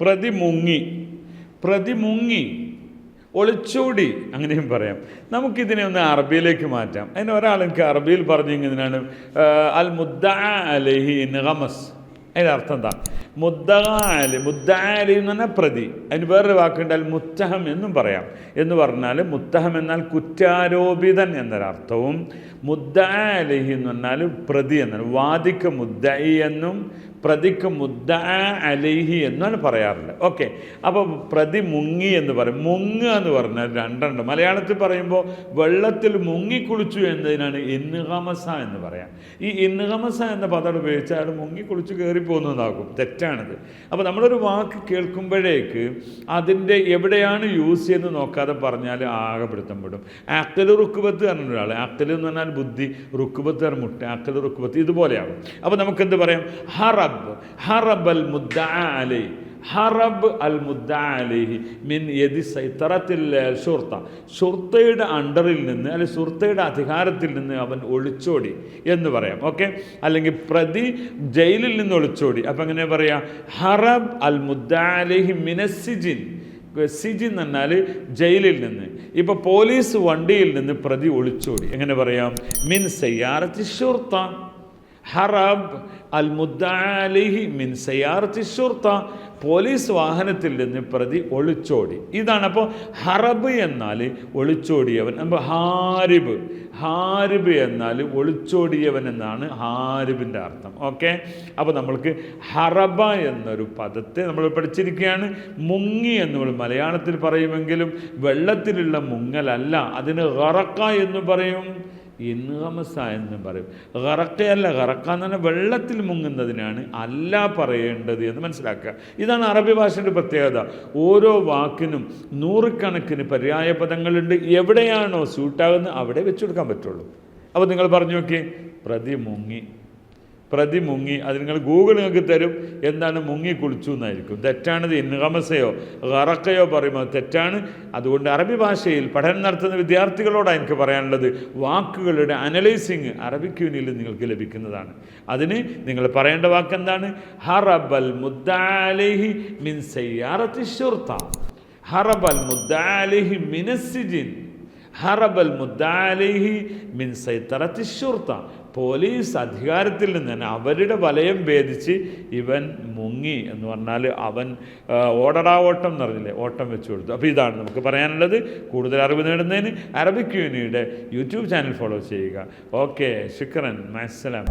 പ്രതി മുങ്ങി. പ്രതി മുങ്ങി. ഒളിച്ചോടി. അങ്ങനെയും പറയാം. നമുക്കിതിനെ ഒന്ന് അറബിയിലേക്ക് മാറ്റാം. അതിന് ഒരാൾ എനിക്ക് അറബിയിൽ പറഞ്ഞിങ്ങനെയാണ് അൽ മുദ്ദ അലഹി നഗമസ് അതിന്റെ അർത്ഥം എന്താ? മുദ്ദ അലി മുദ്ദ അലി എന്ന് പറഞ്ഞാൽ പ്രതി. അതിന് വേറൊരു വാക്കുണ്ട് അൽ മുത്തഹം എന്നും പറയാം. എന്ന് പറഞ്ഞാൽ മുത്തഹം എന്നാൽ കുറ്റാരോപിതൻ എന്നൊരർത്ഥവും മുദ്ദ അലഹി എന്ന് പറഞ്ഞാൽ പ്രതി എന്നാണ്. വാദിക്ക് മുദ്ദ എന്നും പ്രതിക്ക് മുദ്ദ അലൈഹി എന്നാണ് പറയാറുള്ളത് ഓക്കെ. അപ്പോൾ പ്രതി മുങ്ങി എന്ന് പറയും. മുങ്ങ എന്ന് പറഞ്ഞാൽ രണ്ടുണ്ട് മലയാളത്തിൽ പറയുമ്പോൾ വെള്ളത്തിൽ മുങ്ങിക്കുളിച്ചു എന്നതിനാണ് ഇന്നുഹമസ എന്ന് പറയാം. ഈ ഇന്നുഹമസ എന്ന പദം ഉപയോഗിച്ചാൽ അയാൾ മുങ്ങിക്കുളിച്ച് കയറിപ്പോകുന്നതാകും തെറ്റാണത്. അപ്പോൾ നമ്മളൊരു വാക്ക് കേൾക്കുമ്പോഴേക്ക് അതിന്റെ എവിടെയാണ് യൂസ് ചെയ്യുന്നത് നോക്കാതെ പറഞ്ഞാൽ ആകെ പിടുത്തം പെടും ആക്കൽ റുക്കുബത്ത് പറഞ്ഞ ഒരാൾ. ആക്കൽ എന്ന് പറഞ്ഞാൽ ബുദ്ധി റുക്കുബത്ത് പറഞ്ഞ മുട്ട. ആക്കൽ റുക്കുബത്ത് ഇതുപോലെയാകും. അപ്പോൾ നമുക്ക് എന്ത് പറയാം? ഹറബ്. ഹറബ് അൽ മുദ്ദ അലൈ ഹറബ് അൽ മുദ്ദ അലൈഹി മിൻ യദി സൈത്തറത്തിൽ ഷുർത്ത ഷുർത്തയുടെ അണ്ടറിൽ നിന്ന് അല്ലെങ്കിൽ ഷുർത്തയുടെ അധികാരത്തിൽ നിന്ന് അവൻ ഒളിച്ചോടി എന്ന് പറയാം ഓക്കെ? അല്ലെങ്കിൽ പ്രതി ജയിലിൽ നിന്ന് ഒളിച്ചോടി. അപ്പം എങ്ങനെ പറയാം? ഹറബ് അൽ മുദ്ദ അലൈഹി മിനസിജിൻ സിജി എന്ന് പറഞ്ഞാൽ ജയിലിൽ നിന്ന്. ഇപ്പോൾ പോലീസ് വണ്ടിയിൽ നിന്ന് പ്രതി ഒളിച്ചോടി. എങ്ങനെ പറയാം? മിൻ സയ്യാറത്തി ഷുർത്ത ഹറബ് അൽ മുദ്ദാലിഹി മിൻ സയാർത്തി ഷുർത്ത പോലീസ് വാഹനത്തിൽ നിന്ന് പ്രതി ഒളിച്ചോടി. ഇതാണ് അപ്പോൾ ഹറബ് എന്നാൽ ഒളിച്ചോടിയവൻ. അപ്പോൾ ഹാരിബ് ഹാരിബ് എന്നാൽ ഒളിച്ചോടിയവൻ എന്നാണ് ഹാരിബിന്റെ അർത്ഥം. ഓക്കെ? അപ്പോൾ നമ്മൾക്ക് ഹറബ എന്നൊരു പദത്തെ നമ്മൾ പഠിച്ചിരിക്കുകയാണ്. മുങ്ങി എന്ന് നമ്മൾ മലയാളത്തിൽ പറയുമെങ്കിലും വെള്ളത്തിലുള്ള മുങ്ങലല്ല അതിന് ഇറക്ക എന്ന് പറയും. ഇൻഹമസ എന്ന് പറയും. ഗറക്കയല്ല ഗറക്ക എന്ന് പറഞ്ഞാൽ വെള്ളത്തിൽ മുങ്ങുന്നതിനാണ് അല്ല പറയേണ്ടത് എന്ന് മനസ്സിലാക്കുക. ഇതാണ് അറബി ഭാഷയുടെ പ്രത്യേകത. ഓരോ വാക്കിനും നൂറുകണക്കിന് പര്യായ പദങ്ങളുണ്ട്. എവിടെയാണോ സ്യൂട്ടാകുന്നത് അവിടെ വെച്ചു കൊടുക്കാൻ പറ്റുള്ളൂ. അപ്പോൾ നിങ്ങൾ പറഞ്ഞു നോക്കി പ്രതി മുങ്ങി. പ്രതി മുങ്ങി അത് നിങ്ങൾ ഗൂഗിൾ നിങ്ങൾക്ക് തരും. എന്താണ്? മുങ്ങി കുളിച്ചു എന്നായിരിക്കും. തെറ്റാണത്. ഇൻഹമസയോ ഗറക്കയോ പറയുമ്പോൾ തെറ്റാണ്. അതുകൊണ്ട് അറബി ഭാഷയിൽ പഠനം നടത്തുന്ന വിദ്യാർത്ഥികളോടാണ് എനിക്ക് പറയാനുള്ളത്. വാക്കുകളുടെ അനലൈസിങ് അറബിക്ക് യൂണിയിൽ നിങ്ങൾക്ക് ലഭിക്കുന്നതാണ്. അതിന് നിങ്ങൾ പറയേണ്ട വാക്ക് എന്താണ് ഹറബൽ മുദ്ദാലിഹി മിൻ സയ്യാറത്തി ഷുർത്ത ഹറബൽ മുദ്ദാലിഹി മിനസിജിൻ ഹറബൽ മുദ്ദാലിഹി മിൻ സൈത്തറത്തി ഷുർത്ത പോലീസ് അധികാരത്തിൽ നിന്ന് തന്നെ അവരുടെ വലയം ഭേദിച്ച് ഇവൻ മുങ്ങി എന്ന് പറഞ്ഞാൽ അവൻ ഓടടാ ഓട്ടം എന്ന് പറഞ്ഞില്ലേ ഓട്ടം വെച്ചു കൊടുത്തു. അപ്പോൾ ഇതാണ് നമുക്ക് പറയാനുള്ളത്. കൂടുതൽ അറിവ് നേടുന്നതിന് അറബിക് യൂണിയുടെ യൂട്യൂബ് ചാനൽ ഫോളോ ചെയ്യുക. ഓക്കെ ശുക്രൻ മസ്സലാം